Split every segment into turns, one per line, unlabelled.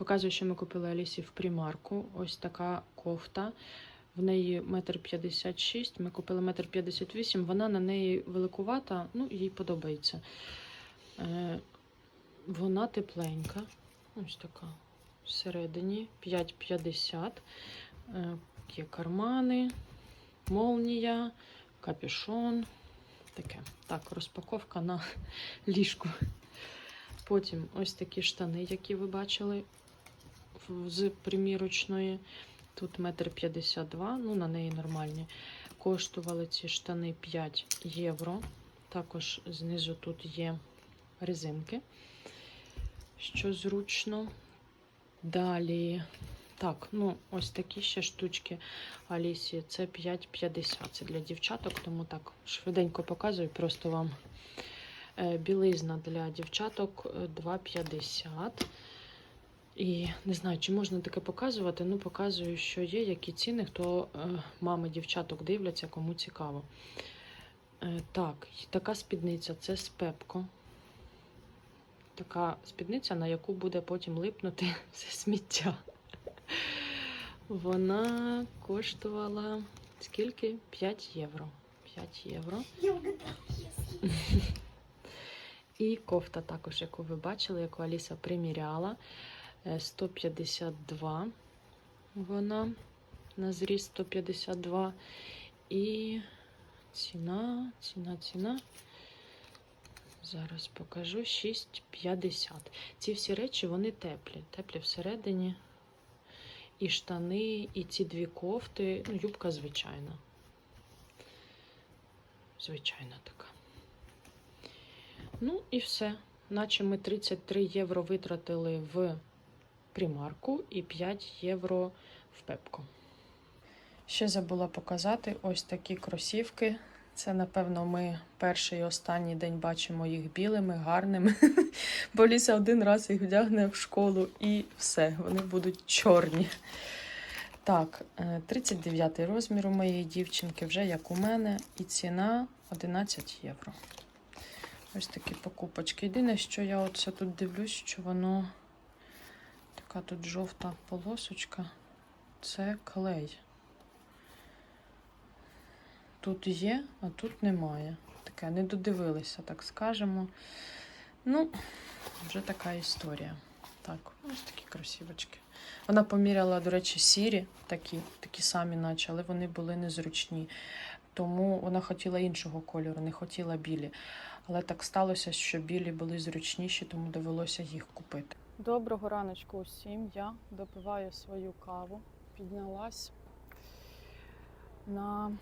Показую, що ми купили Алісі в примарку. Ось така кофта. В неї метр п'ятдесят шість. Ми купили метр п'ятдесят вісім. Вона на неї великувата, ну, їй подобається. Е, вона тепленька. Ось така. Всередині 5,50. Е, є кармани, молнія, капюшон. Таке. Так, розпаковка на ліжку. Потім ось такі штани, які ви бачили з примірочної. Тут метр п'ятдесят два, ну на неї нормальні. Коштували ці штани 5 євро. Також знизу тут є резинки, що зручно. Далі, так, ну ось такі ще штучки Алісі. Це 5,50. Це для дівчаток, тому так швиденько показую просто вам. Е, Білизна для дівчаток е, 2,50. І не знаю, чи можна таке показувати. Ну, показую, що є, які ціни, хто е, мами дівчаток дивляться, кому цікаво. Е, так, така спідниця це з Пепко. Така спідниця, на яку буде потім липнути все сміття. Вона коштувала скільки? 5 євро. 5 євро. І кофта також, яку ви бачили, яку Аліса приміряла. Е, 152 вона на зріст 152. І ціна, ціна, ціна. Зараз покажу 6,50. Ці всі речі вони теплі. Теплі всередині. І штани, і ці дві кофти. Ну, юбка звичайна. Звичайна така. Ну і все. Наче ми 33 євро витратили в примарку і 5 євро в пепко. Ще забула показати ось такі кросівки. Це, напевно, ми перший і останній день бачимо їх білими, гарними. Бо Ліса один раз їх вдягне в школу і все, вони будуть чорні. Так, е, 39 розмір у моєї дівчинки, вже як у мене, і ціна 11 євро. Ось такі покупочки. Єдине, що я оце тут дивлюсь, що воно така тут жовта полосочка. Це клей. Тут є, а тут немає. Таке, не додивилися, так скажемо. Ну, вже така історія. Так, ось такі красивочки. Вона поміряла, до речі, сірі, такі, такі самі, наче, але вони були незручні. Тому вона хотіла іншого кольору, не хотіла білі. Але так сталося, що білі були зручніші, тому довелося їх купити. Доброго раночку усім. Я допиваю свою каву. Піднялась на,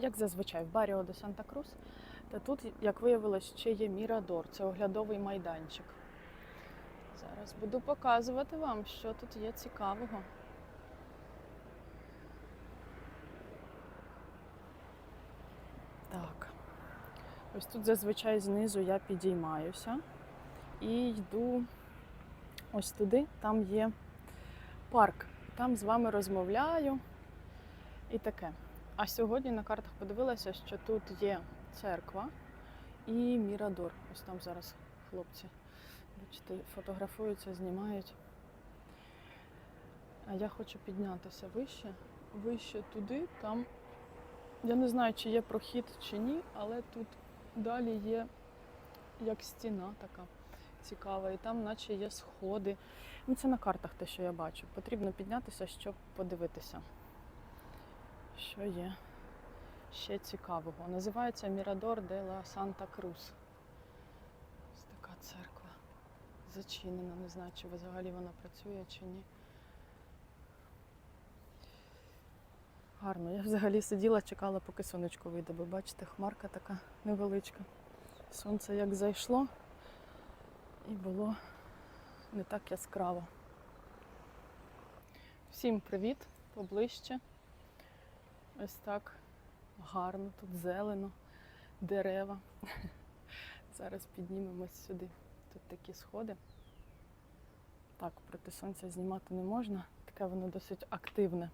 як зазвичай, в Баріо де Санта-Крус. Та тут, як виявилось, ще є Мірадор. Це оглядовий майданчик. Зараз буду показувати вам, що тут є цікавого. Так. Ось тут зазвичай знизу я підіймаюся і йду ось туди, там є парк. Там з вами розмовляю і таке. А сьогодні на картах подивилася, що тут є церква і Мірадор. Ось там зараз хлопці, бачите, фотографуються, знімають. А я хочу піднятися вище, вище туди, там. Я не знаю, чи є прохід чи ні, але тут далі є як стіна така цікава, і там наче є сходи. Ну, це на картах те, що я бачу. Потрібно піднятися, щоб подивитися, що є ще цікавого. Називається Мірадор де ла Санта Крус. Ось така церква. Зачинена. Не знаю, чи взагалі вона працює чи ні. Гарно. Я взагалі сиділа, чекала, поки сонечко вийде, бо бачите, хмарка така невеличка. Сонце як зайшло і було не так яскраво. Всім привіт, поближче. Ось так гарно, тут зелено, дерева. Зараз піднімемось сюди. Тут такі сходи. Так, проти сонця знімати не можна, таке воно досить активне.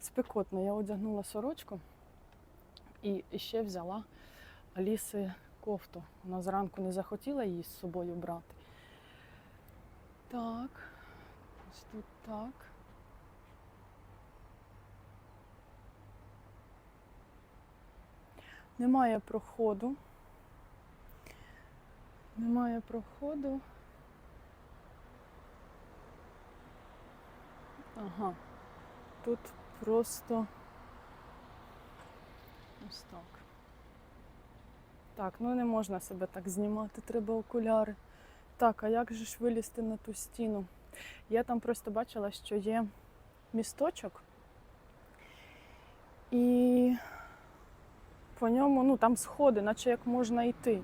Спекотно, я одягнула сорочку і ще взяла Аліси кофту. Вона зранку не захотіла її з собою брати.
Так. Ось тут так. Немає проходу. Немає проходу. Ага. Тут просто ось так. Так, ну не можна себе так знімати, треба окуляри. Так, а як же ж вилізти на ту стіну? Я там просто бачила, що є місточок, і по ньому, ну там сходи, наче як можна йти.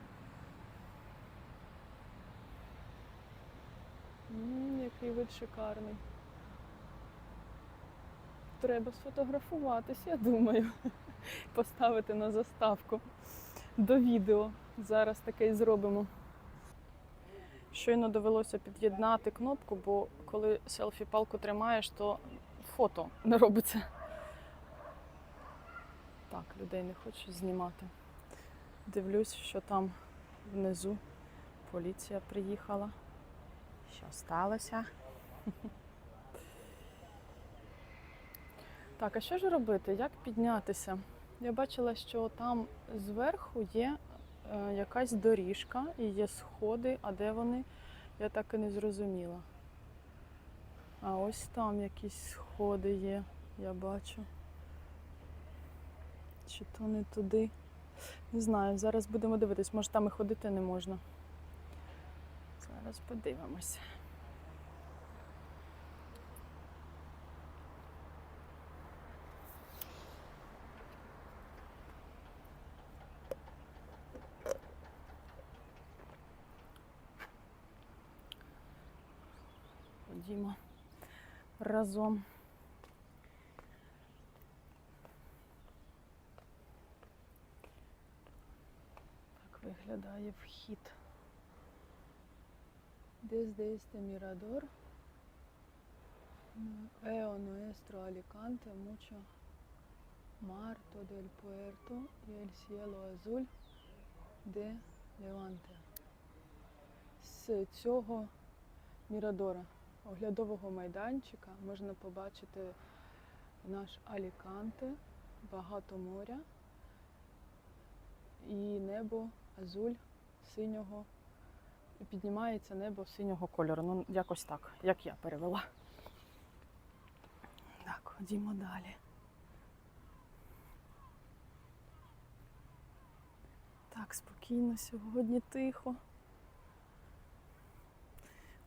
М, який вид шикарний. Треба сфотографуватись, я думаю. Поставити на заставку до відео. Зараз таке і зробимо. Щойно довелося під'єднати кнопку, бо коли селфі-палку тримаєш, то фото не робиться. Так, людей не хочу знімати. Дивлюсь, що там внизу поліція приїхала. Що сталося? Так, а що ж робити? Як піднятися? Я бачила, що там зверху є якась доріжка і є сходи, а де вони, я так і не зрозуміла. А ось там якісь сходи є, я бачу. Чи то не туди? Не знаю, зараз будемо дивитись, може там і ходити не можна. Зараз подивимось. Ходімо разом. Так виглядає nuestro Alicante mucho mar todo el puerto y el cielo azul de Levante. З цього Мірадора, оглядового майданчика, можна побачити наш Аліканте, багато моря і небо азуль синього. Піднімається небо синього кольору. Ну, якось так, як я перевела. Так, ходімо далі. Так, спокійно сьогодні тихо.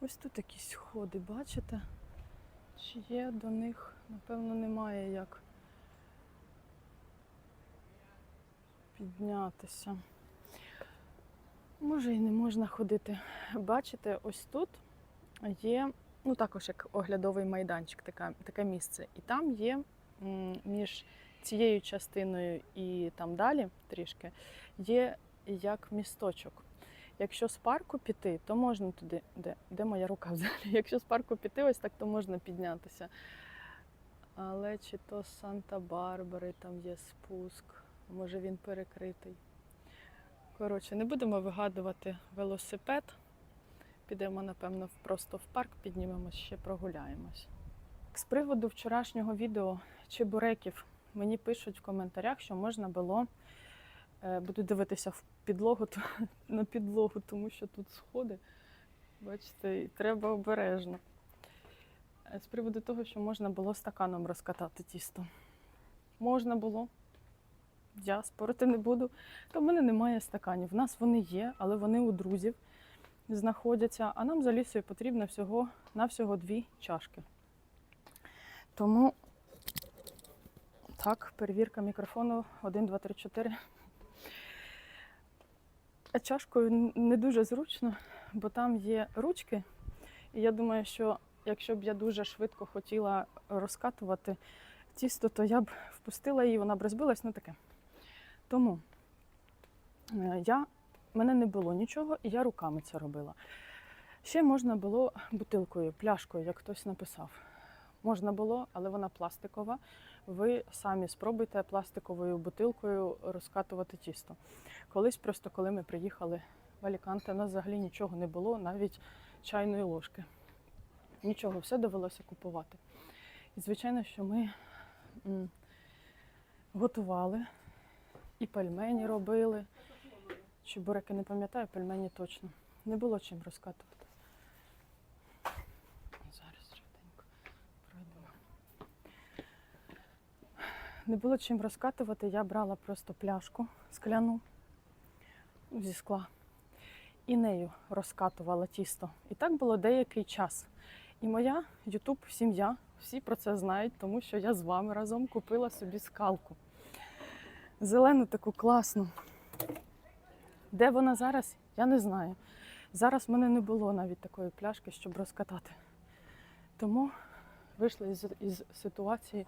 Ось тут якісь сходи, бачите? Чи є до них, напевно, немає як піднятися. Може і не можна ходити. Бачите, ось тут є, ну також як оглядовий майданчик, таке, таке місце. І там є між цією частиною і там далі трішки є як місточок. Якщо з парку піти, то можна туди. Де, де моя рука взагалі? Якщо з парку піти, ось так, то можна піднятися. Але чи то з Санта-Барбари там є спуск, може він перекритий. Коротше, не будемо вигадувати велосипед. Підемо, напевно, просто в парк, піднімемось, ще прогуляємось. З приводу вчорашнього відео чебуреків мені пишуть в коментарях, що можна було Е, Буду дивитися в підлогу на підлогу, тому що тут сходи. Бачите, і треба обережно. Е, З приводу того, що можна було стаканом розкатати тісто. Можна було. Я спорити не буду. То в мене немає стаканів. У нас вони є, але вони у друзів знаходяться. А нам за лісою потрібно всього на всього дві чашки. Тому так, перевірка мікрофону 1, 2, 3, 4. Чашкою не дуже зручно, бо там є ручки. І я думаю, що якщо б я дуже швидко хотіла розкатувати тісто, то я б впустила її, вона б розбилась, ну таке. Тому е, я, мене не було нічого, і я руками це робила. Ще можна було бутилкою, пляшкою, як хтось написав. Можна було, але вона пластикова. Ви самі спробуйте пластиковою бутилкою розкатувати тісто. Колись просто, коли ми приїхали в Аліканте, у нас взагалі нічого не було, навіть чайної ложки. Нічого, все довелося купувати. І звичайно, що ми готували і пельмені робили. Чебуреки не пам'ятаю, пельмені точно. Не було чим розкатувати. Зараз швиденько пройдемо. Не було чим розкатувати, я брала просто пляшку скляну зі скла і нею розкатувала тісто. І так було деякий час. І моя Ютуб сім'я, всі про це знають, тому що я з вами разом купила собі скалку. Зелену таку класну. Де вона зараз, я не знаю. Зараз в мене не було навіть такої пляшки, щоб розкатати. Тому вийшла із, із ситуації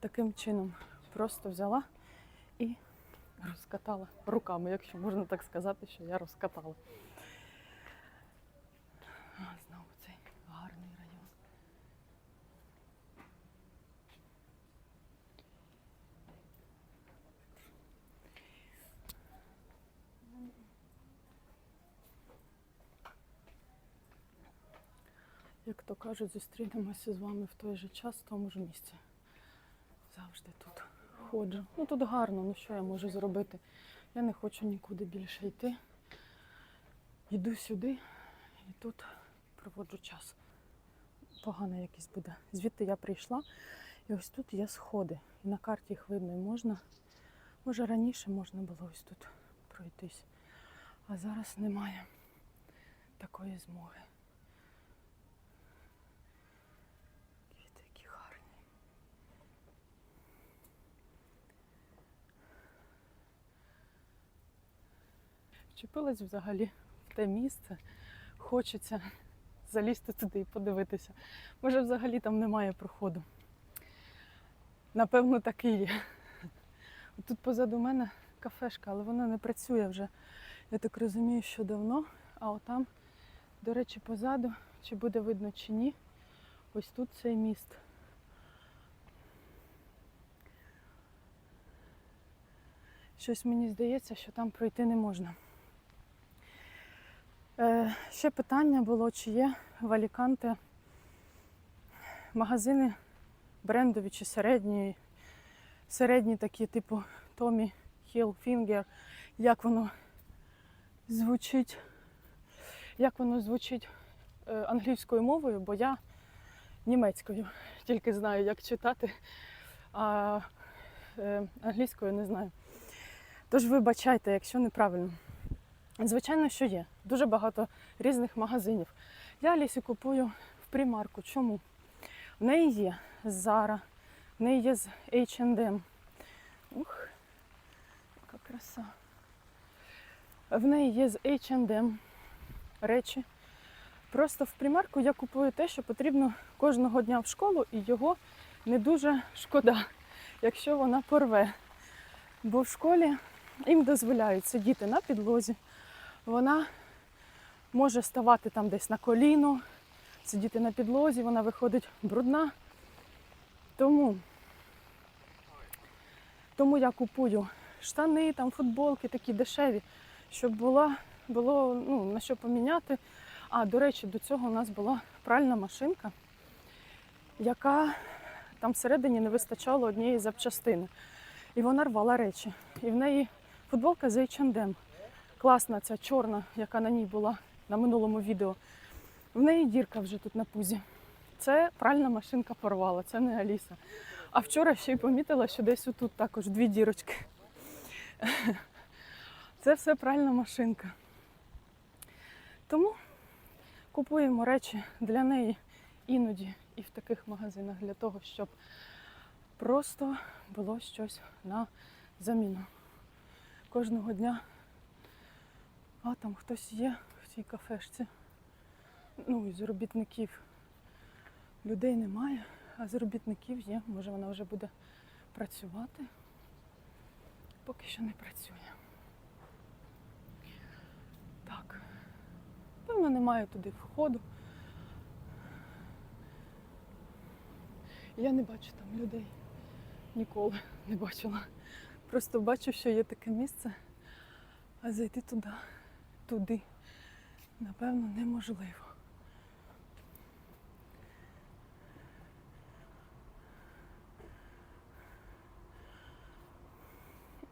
таким чином. Просто взяла і розкатала руками, якщо можна так сказати, що я розкатала. А, знову цей гарний район. Як то кажуть, зустрінемося з вами в той же час, в тому ж місці. Завжди тут ходжу. Ну тут гарно, ну що я можу зробити? Я не хочу нікуди більше йти. Йду сюди і тут проводжу час. Погано якийсь буде. Звідти я прийшла, і ось тут є сходи. І на карті їх видно, і можна, може раніше можна було ось тут пройтись. А зараз немає такої змоги. Вчепилась взагалі в те місце. Хочеться залізти туди і подивитися. Може, взагалі там немає проходу. Напевно, так і є. Тут позаду мене кафешка, але вона не працює вже. Я так розумію, що давно. А отам, до речі, позаду, чи буде видно, чи ні. Ось тут цей міст. Щось мені здається, що там пройти не можна. Е, ще питання було, чи є в Аліканте магазини брендові чи середні, середні такі, типу Tommy Hilfiger, як воно звучить, як воно звучить е, англійською мовою, бо я німецькою тільки знаю, як читати, а е, англійською не знаю. Тож вибачайте, якщо неправильно. Звичайно, що є. Дуже багато різних магазинів. Я Лісі купую в примарку. Чому? В неї є з Zara, в неї є з H&M. Ух, яка краса. В неї є з H&M речі. Просто в примарку я купую те, що потрібно кожного дня в школу, і його не дуже шкода, якщо вона порве. Бо в школі їм дозволяють сидіти на підлозі. Вона може ставати там десь на коліно, сидіти на підлозі, вона виходить брудна. Тому, тому я купую штани, там, футболки такі дешеві, щоб була, було ну, на що поміняти. А, до речі, до цього у нас була пральна машинка, яка там всередині не вистачало однієї запчастини. І вона рвала речі. І в неї футболка з H&M. Класна ця чорна, яка на ній була на минулому відео. В неї дірка вже тут на пузі. Це пральна машинка порвала, це не Аліса. А вчора ще й помітила, що десь отут також дві дірочки. Це все пральна машинка. Тому купуємо речі для неї іноді і в таких магазинах для того, щоб просто було щось на заміну. Кожного дня. А там хтось є в цій кафешці. Ну, і з робітників. Людей немає, а з робітників є. Може вона вже буде працювати. Поки що не працює. Так. Певно, немає туди входу. Я не бачу там людей. Ніколи не бачила. Просто бачу, що є таке місце, а зайти туди, туди, напевно, неможливо.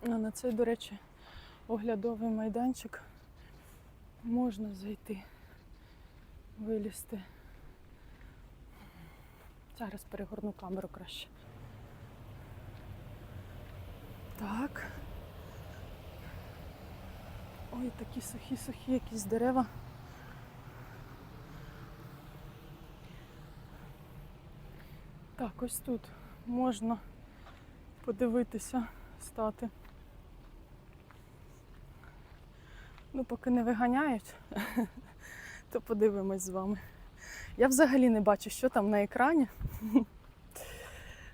А на цей, до речі, оглядовий майданчик можна зайти, вилізти. Зараз перегорну камеру краще. Так. Ой, такі сухі-сухі якісь дерева. Так, ось тут можна подивитися, стати. Ну, поки не виганяють, то подивимось з вами. Я взагалі не бачу, що там на екрані.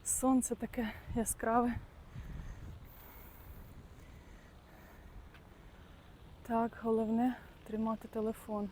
Сонце таке яскраве. Так, головне тримати телефон.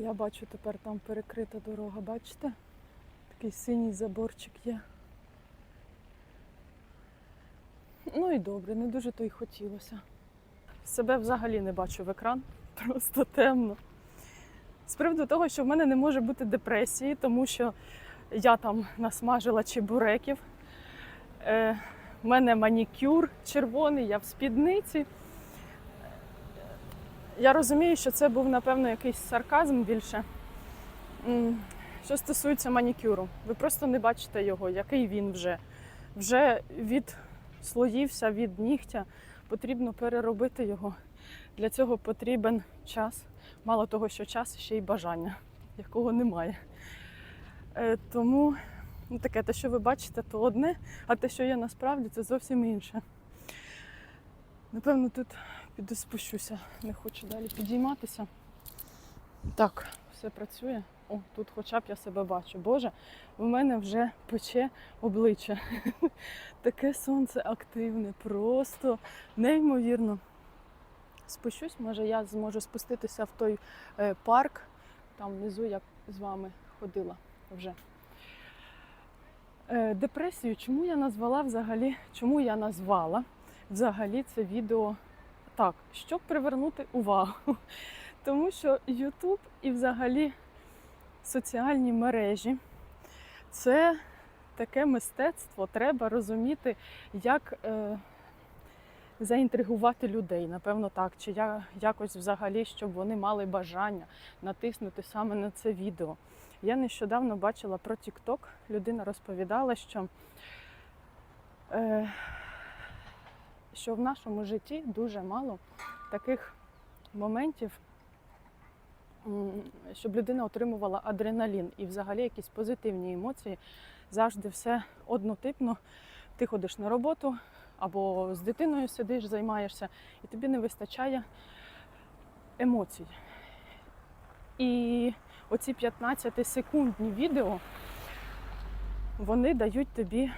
Я бачу тепер там перекрита дорога, бачите? Такий синій заборчик є. Ну і добре, не дуже то й хотілося. Себе взагалі не бачу в екран, просто темно. З приводу того, що в мене не може бути депресії, тому що я там насмажила чебуреків. Е, в мене манікюр червоний, я в спідниці. Я розумію, що це був, напевно, якийсь сарказм більше. Що стосується манікюру, ви просто не бачите його, який він вже. Вже відслоївся від нігтя, потрібно переробити його. Для цього потрібен час. Мало того, що час, ще й бажання, якого немає. Е, тому ну, таке, те, що ви бачите, то одне, а те, що є насправді, це зовсім інше. Напевно, тут піду спущуся. Не хочу далі підійматися. Так, все працює. О, тут хоча б я себе бачу. Боже, в мене вже пече обличчя. Таке сонце активне, просто неймовірно. Спущусь, може я зможу спуститися в той е, парк. Там внизу я з вами ходила вже. Е, депресію, чому я назвала взагалі, чому я назвала взагалі це відео так, щоб привернути увагу. Тому що YouTube і взагалі соціальні мережі це таке мистецтво, треба розуміти, як е, заінтригувати людей, напевно, так, чи я, якось взагалі, щоб вони мали бажання натиснути саме на це відео. Я нещодавно бачила про TikTok, людина розповідала, що е, що в нашому житті дуже мало таких моментів, щоб людина отримувала адреналін і взагалі якісь позитивні емоції. Завжди все однотипно. Ти ходиш на роботу або з дитиною сидиш, займаєшся, і тобі не вистачає емоцій. І оці 15-секундні відео вони дають тобі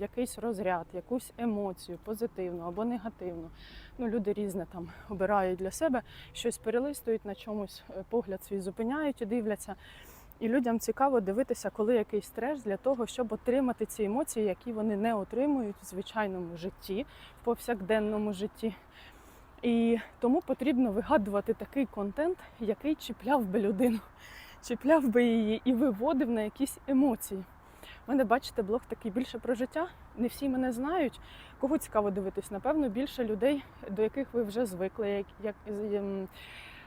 якийсь розряд, якусь емоцію, позитивну або негативну. Ну, люди різне там обирають для себе, щось перелистують на чомусь, е, погляд свій зупиняють і дивляться. І людям цікаво дивитися, коли якийсь стрес для того, щоб отримати ці емоції, які вони не отримують в звичайному житті, в повсякденному житті. І тому потрібно вигадувати такий контент, який чіпляв би людину, чіпляв би її і виводив на якісь емоції. У мене, бачите, блог такий більше про життя. Не всі мене знають. Кого цікаво дивитись? Напевно, більше людей, до яких ви вже звикли, як, як ем,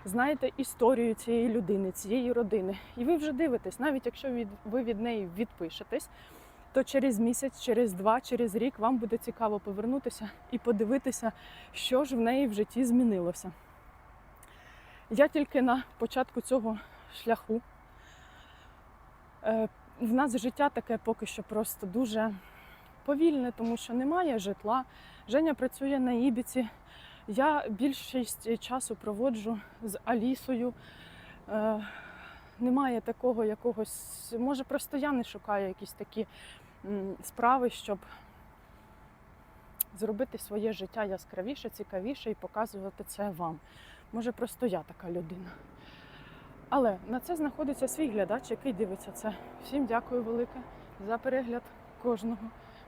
знаєте історію цієї людини, цієї родини. І ви вже дивитесь, навіть якщо від, ви від неї відпишетесь, то через місяць, через два, через рік вам буде цікаво повернутися і подивитися, що ж в неї в житті змінилося. Я тільки на початку цього шляху. В нас життя таке поки що просто дуже повільне, тому що немає житла. Женя працює на Ібіці. Я більшість часу проводжу з Алісою. Е, немає такого якогось. Може, просто я не шукаю якісь такі справи, щоб зробити своє життя яскравіше, цікавіше і показувати це вам. Може, просто я така людина. Але на це знаходиться свій глядач, який дивиться це. Всім дякую велике за перегляд кожного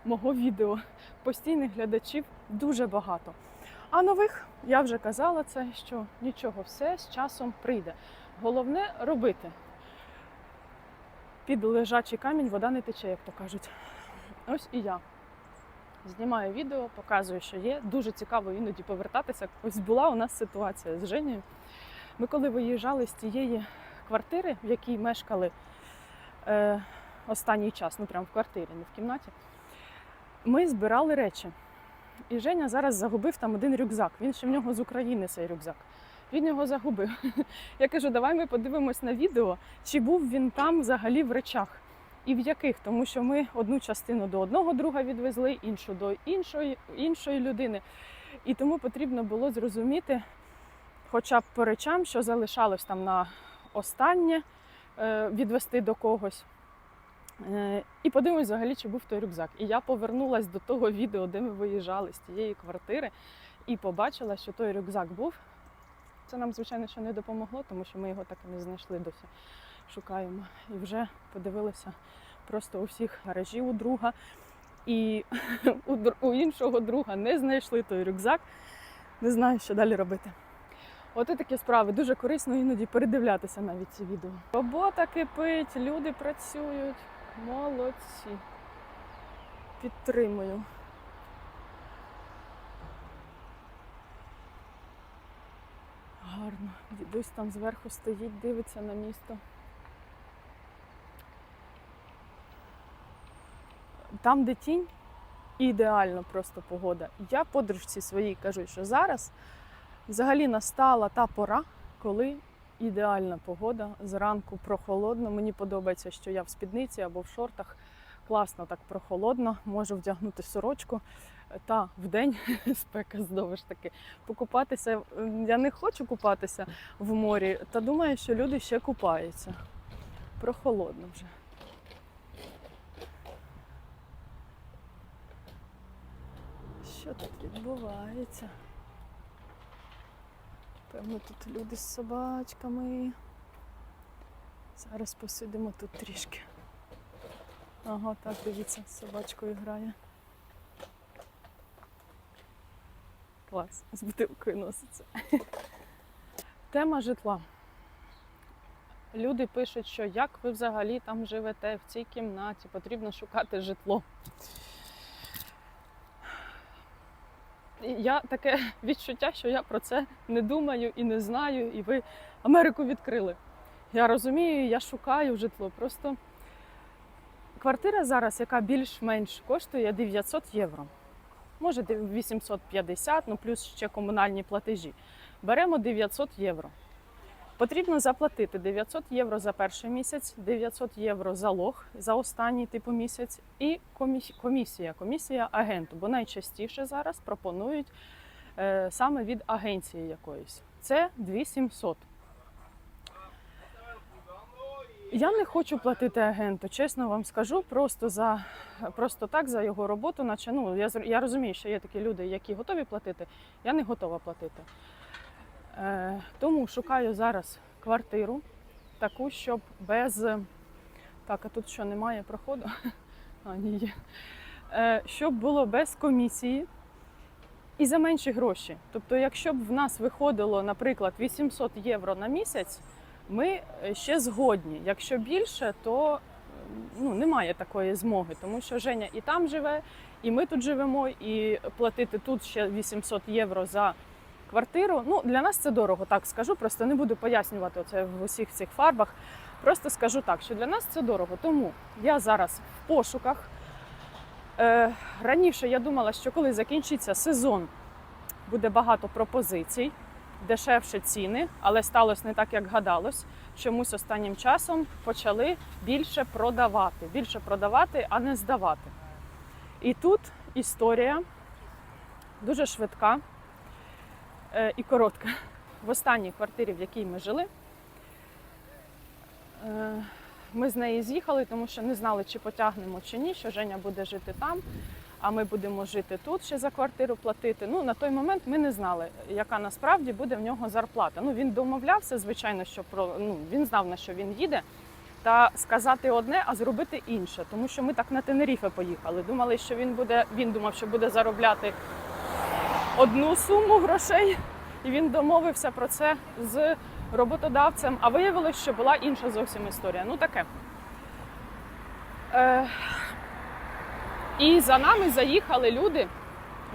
мого відео. Постійних глядачів дуже багато. А нових я вже казала це, що нічого, все з часом прийде. Головне робити. Під лежачий камінь вода не тече, як то кажуть. Ось і я. Знімаю відео, показую, що є. Дуже цікаво іноді повертатися. Ось була у нас ситуація з Женєю. Ми коли виїжджали з тієї квартири, в якій мешкали е, останній час, ну прямо в квартирі, не в кімнаті, ми збирали речі. І Женя зараз загубив там один рюкзак. Він ще в нього з України цей рюкзак. Він його загубив. Я кажу, давай ми подивимось на відео, чи був він там взагалі в речах. І в яких, тому що ми одну частину до одного друга відвезли, іншу до іншої, іншої людини. І тому потрібно було зрозуміти, хоча б по речам, що залишалось там на останнє, е, відвести до когось. Е, І подивимось взагалі, чи був той рюкзак. І я повернулася до того відео, де ми виїжджали з тієї квартири, і побачила, що той рюкзак був. Це нам, звичайно, що не допомогло, тому що ми його так і не знайшли досі. Шукаємо. І вже подивилися просто у всіх гаражів у друга. І у іншого друга не знайшли той рюкзак. Не знаю, що далі робити. От і такі справи. Дуже корисно іноді передивлятися навіть ці відео. Робота кипить, люди працюють. Молодці. Підтримую. Гарно. Дідусь там зверху стоїть, дивиться на місто. Там, де тінь, ідеально просто погода. Я подружці своїй кажу, що зараз взагалі настала та пора, коли ідеальна погода. Зранку прохолодно. Мені подобається, що я в спідниці або в шортах. Класно так прохолодно, можу вдягнути сорочку. Та в день спека знову ж таки. Покупатися. Я не хочу купатися в морі, та думаю, що люди ще купаються. Прохолодно вже. Що тут відбувається? Певно, тут люди з собачками. Зараз посидимо тут трішки. Ага, так, дивіться, з собачкою грає. Клас, з бутилкою носиться. Тема житла. Люди пишуть, що як ви взагалі там живете в цій кімнаті, потрібно шукати житло. І Я таке відчуття, що я про це не думаю і не знаю, і ви Америку відкрили. Я розумію, я шукаю житло. Просто квартира зараз, яка більш-менш коштує 900 євро. Може 850, ну плюс ще комунальні платежі. Беремо 900 євро. Потрібно заплатити 900 євро за перший місяць, 900 євро залог за останній типу місяць і комісія, комісія агенту. Бо найчастіше зараз пропонують е, саме від агенції якоїсь. Це 2700. Я не хочу платити агенту, чесно вам скажу, просто за просто так за його роботу, наче ну я я розумію, що є такі люди, які готові платити. Я не готова платити. Е, тому шукаю зараз квартиру, таку, щоб без. Так, а тут що немає проходу? А, ні, є. Е, щоб було без комісії і за менші гроші. Тобто, якщо б в нас виходило, наприклад, 800 євро на місяць, ми е, ще згодні. Якщо більше, то ну, немає такої змоги, тому що Женя і там живе, і ми тут живемо, і платити тут ще 800 євро за квартиру. Ну, для нас це дорого, так скажу. Просто не буду пояснювати це в усіх цих фарбах. Просто скажу так, що для нас це дорого. Тому я зараз в пошуках. Е, раніше я думала, що коли закінчиться сезон, буде багато пропозицій, дешевше ціни, але сталося не так, як гадалось. Чомусь останнім часом почали більше продавати, більше продавати, а не здавати. І тут історія дуже швидка і коротка. В останній квартирі, в якій ми жили, Е, Ми з неї з'їхали, тому що не знали, чи потягнемо чи ні, що Женя буде жити там, а ми будемо жити тут ще за квартиру платити. Ну на той момент ми не знали, яка насправді буде в нього зарплата. Ну він домовлявся, звичайно, що про ну він знав на що він їде. Та сказати одне, а зробити інше, тому що ми так на Тенеріфе поїхали. Думали, що він буде. Він думав, що буде заробляти одну суму грошей, і він домовився про це з роботодавцем. А виявилось, що була інша зовсім історія. Ну таке. Е, і за нами заїхали люди,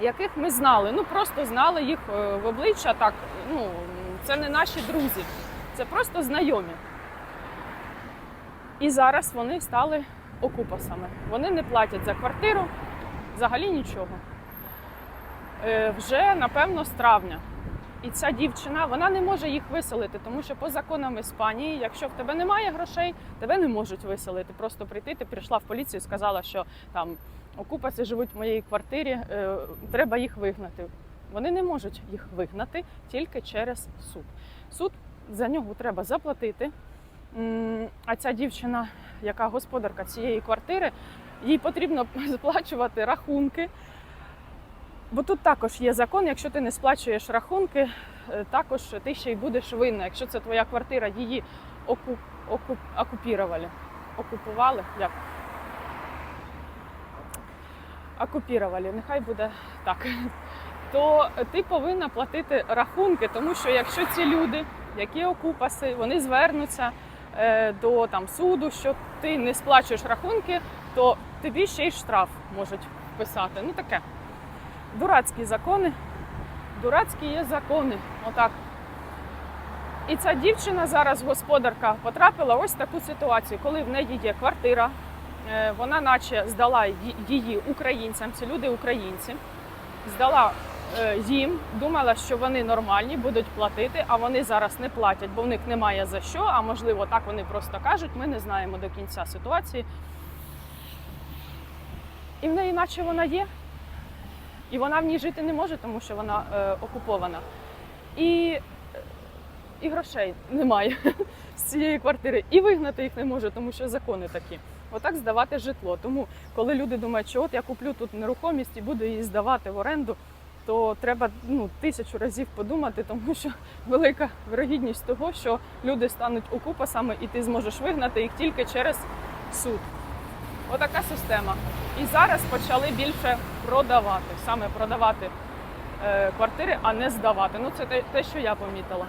яких ми знали. Ну просто знали їх е, в обличчя. Так, ну це не наші друзі, це просто знайомі. І зараз вони стали окупасами. Вони не платять за квартиру, взагалі нічого. Е, вже напевно з травня. І ця дівчина вона не може їх виселити, тому що по законам Іспанії, якщо в тебе немає грошей, тебе не можуть виселити. Просто прийти, ти прийшла в поліцію, сказала, що там окупаці живуть в моїй квартирі, е, треба їх вигнати. Вони не можуть їх вигнати тільки через суд. Суд за нього треба заплатити. А ця дівчина, яка господарка цієї квартири, їй потрібно сплачувати рахунки. Бо тут також є закон, якщо ти не сплачуєш рахунки, е, також ти ще й будеш винна. Якщо це твоя квартира, її оку, оку, окупірували. Окупували? Як? Окупірували, нехай буде так. То ти повинна платити рахунки, тому що якщо ці люди, які окупаси, вони звернуться е, до там, суду, що ти не сплачуєш рахунки, то тобі ще й штраф можуть вписати. Ну таке. Дурацькі закони. Дурацькі є закони. Отак. І ця дівчина зараз, господарка, потрапила ось в таку ситуацію, коли в неї є квартира, е, вона наче здала її українцям, ці люди українці, здала е, їм, думала, що вони нормальні, будуть платити, а вони зараз не платять, бо в них немає за що. А можливо, так вони просто кажуть, ми не знаємо до кінця ситуації. І в неї, наче вона є, і вона в ній жити не може, тому що вона е, окупована. І, і грошей немає з цієї квартири. І вигнати їх не може, тому що закони такі. Отак здавати житло. Тому, коли люди думають, що от я куплю тут нерухомість і буду її здавати в оренду, то треба ну, тисячу разів подумати, тому що велика вирогідність того, що люди стануть окупасами, і ти зможеш вигнати їх тільки через суд. Отака система. І зараз почали більше продавати, саме продавати е, квартири, а не здавати. Ну це те, те, що я помітила.